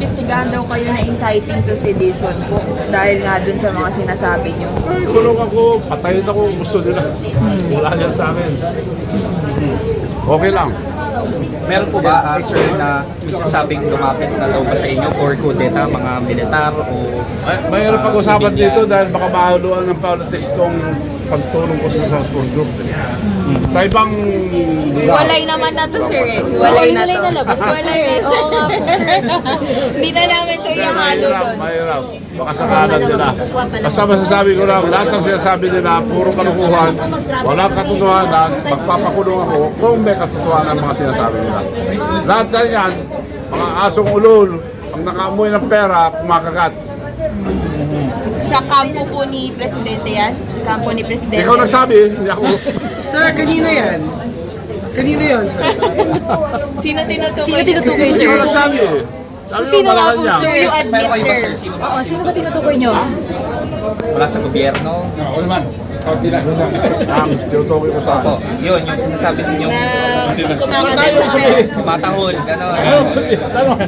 iniimbestigahan daw kayo na inciting to sedition po dahil nga dun sa mga sinasabi nyo. Ay, kulong ako, patayin ako, gusto nila. Wala yan sa akin. Okay lang. Meron po ba, ah, sir, na may sinasabing lumapit na daw ba sa inyo for kudeta, mga militar o... Ay, mayroon pag-usapan Civilian. dito dahil baka mahuluan ng politics tong pagtulong ko sa South Group. Sa ibang lugar. Hiwalay naman na to, sir. eh. Hiwalay na to. hiwalay na na. Oo nga po, sir. Hindi na namin to ihalo doon. mahirap. Baka sakalan nila. Basta masasabi ko lang, lahat ng sinasabi nila, puro kalukuhan, walang katotohanan, magpapakulong ako kung may katotohanan ang mga sinasabi nila. Lahat na yan, mga asong ulol, ang nakaamoy ng pera, kumakagat. Sa kampo po ni Presidente yan? Kampo ni Presidente. Ikaw nagsabi, hindi ako. Sir, kanina yan. Kanina yan, sir. Sino tinutukoy? Sino tinutukoy, sir? Ikaw nagsabi. Sabi mo, Sino nga po, Malacanang. So you admit, ba, sir? sir? Sino ba? Oo, sino ba tinutukoy nyo? Wala sa gobyerno? Ang tinutukoy ko sa Opo, yun, yung sinasabi ninyo. Na kumakagat sa pera. Matahol, gano'n. Ano?